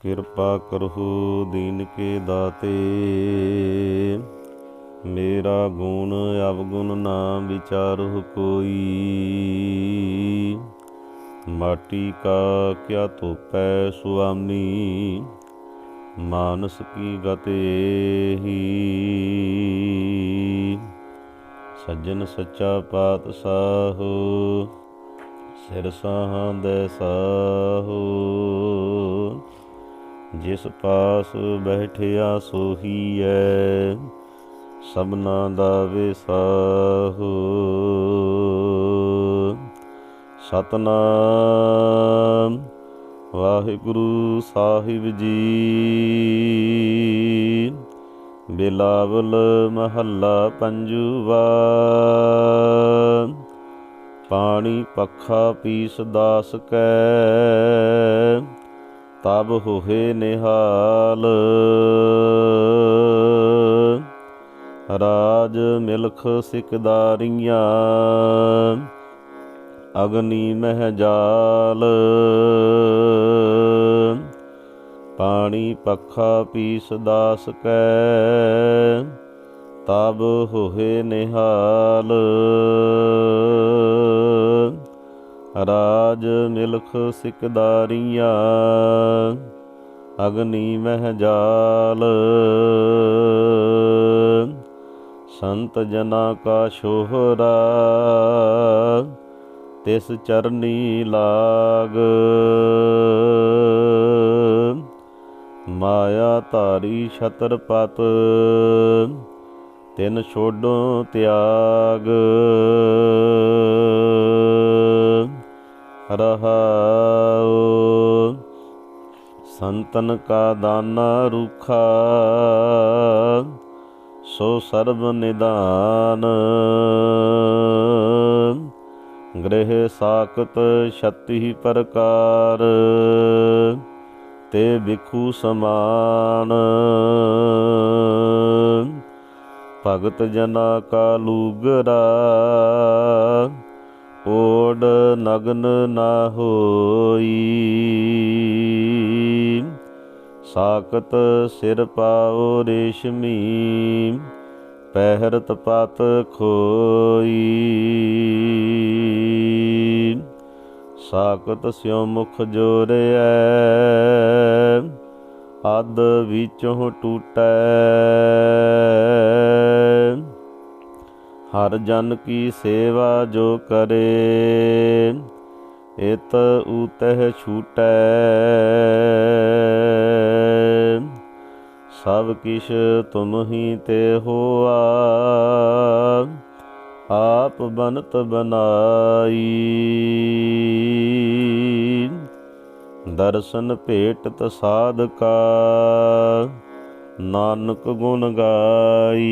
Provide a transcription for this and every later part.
ਕਿਰਪਾ ਕਰਹੁ ਦੀਨ ਕੇ ਦਾਤੇ। ਮੇਰਾ ਗੁਣ ਅਵਗੁਣ ਨਾ ਵਿਚਾਰਹੁ ਕੋਈ। ਮਾਟੀ ਕਾ ਕਿਆ ਧੋਪੈ ਸੁਆਮੀ। ਮਾਨਸ ਕੀ ਗਤ ਸੱਜਣ ਸੱਚਾ ਪਾਤਸ਼ਾਹ ਸਿਰ ਸਾਹੰਦੈ ਸਾਹੋ। ਜਿਸ ਪਾਸ ਬੈਠਿਆ ਸੋਹੀ ਸੋਹੀਐ, ਸਭਨਾ ਦਾ ਵਿਸਾਹੋ। ਸਤਨਾਮ ਵਾਹਿਗੁਰੂ ਸਾਹਿਬ ਜੀ। ਬਿਲਾਵਲ ਮਹੱਲਾ ਪੰਜਵਾ। ਪਾਣੀ ਪੱਖਾ ਪੀਸ ਦਾਸ ਕੈ। ਤਬ ਹੋਏ ਨਿਹਾਲ। ਰਾਜ ਮਿਲਖ ਸਿਕਦਾਰੀਆਂ, ਅਗਨੀ ਮਹਿ ਜਾਲ। ਪਾਣੀ ਪੱਖਾ ਪੀਸ ਦਾਸ ਕੈ, ਤਬ ਹੋਏ ਨਿਹਾਲ। ਰਾਜ ਮਿਲਖ ਸਿਕਦਾਰੀਆਂ, ਅਗਨੀ ਮਹਿ ਜਾਲ। ਸੰਤ ਜਨਾ ਕਾ ਸ਼ੋਹਰਾ, ਤਿਸ ਚਰਨੀ ਲਾਗ। ਮਾਇਆ ਧਾਰੀ ਛਤਰਪਤ, ਤਿਨ ਛੋਡੋ ਤਿਆਗ। ਰਹਾਉ ਸੰਤਨ ਕਾ ਦਾਨਾ ਰੁਖਾ, ਸੋ ਸਰਬ ਨਿਦਾਨ। ਗ੍ਰਹਿ ਸਾਖਤ ਛਤੀ ਪ੍ਰਕਾਰ, ਤੇ ਬਿਖੂ ਸਮਾਨ। ਭਗਤ ਜਨਾ ਕਾ ਲੂਗਰਾ ਓੜ ਨਗਨ ਨਾ ਹੋਈ। ਸਾਕਤ ਸਿਰ ਪਾਉ ਰੇਸ਼ਮੀ, ਪਹਿਰਤ ਪਤ ਖੋਈ। ਸਾਕਤ ਸਿਉ ਮੁਖ ਜੋਰਿਐ ਅਦ ਵਿੱਚੋਂ ਟੂਟੈ। ਹਰ ਜਨ ਕੀ ਸੇਵਾ ਜੋ ਕਰੇ, ਇਤ ਉਤਹਿ ਛੂਟੈ। ਸਭ ਕਿਛ ਤੁਮ ਹੀ ਤੇ ਹੋਆ, ਆਪ ਬਨਤ ਬਨਾਈ। ਦਰਸ਼ਨ ਭੇਟਤ ਸਾਧਕਾ ਨਾਨਕ ਗੁਣ ਗਾਈ।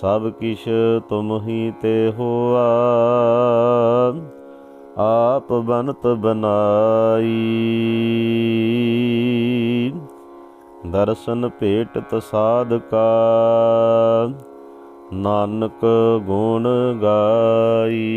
ਸਭ ਕਿਛ ਤੁਮ ਹੀ ਤੇ ਹੋਆ, ਆਪ ਬਨਤ ਬਨਾਈ। ਦਰਸ਼ਨ ਪੇਟ ਤਸਾਦ ਕਾ ਨਾਨਕ ਗੁਣ ਗਾਈ।